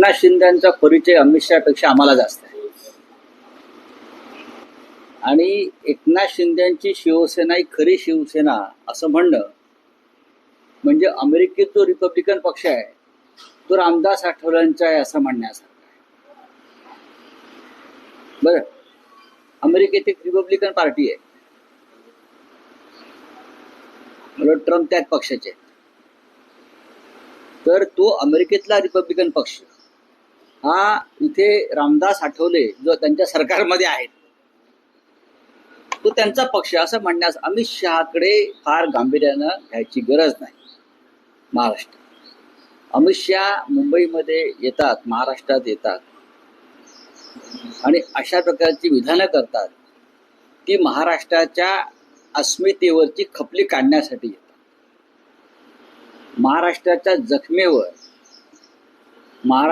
एकनाथ शिंदेचा परिचय अमित शहापेक्षा आम्हाला जास्त आहे. आणि एकनाथ शिंदेची शिवसेना ही खरी शिवसेना असं म्हणणं म्हणजे अमेरिकेत जो रिपब्लिकन पक्ष आहे तो रामदास आठवलेंचा आहे असं म्हणण्यासारखं आहे. बरं. अमेरिकेत एक रिपब्लिकन पार्टी आहे. ट्रम्प त्याच पक्षाचे तर तो अमेरिकेतला रिपब्लिकन पक्ष. हा इथे रामदास आठवले जो त्यांच्या सरकारमध्ये आहेत तो त्यांचा पक्ष असं म्हणण्यास अमित शहाकडे फार गांभीर्यानं घ्यायची गरज नाही. महाराष्ट्र. अमित शहा मुंबईमध्ये येतात महाराष्ट्रात येतात. आणि अशा प्रकारची विधानं करतात ती महाराष्ट्राच्या अस्मितेवरची खपली काढण्यासाठी येतात. महाराष्ट्राच्या जखमेवर महारा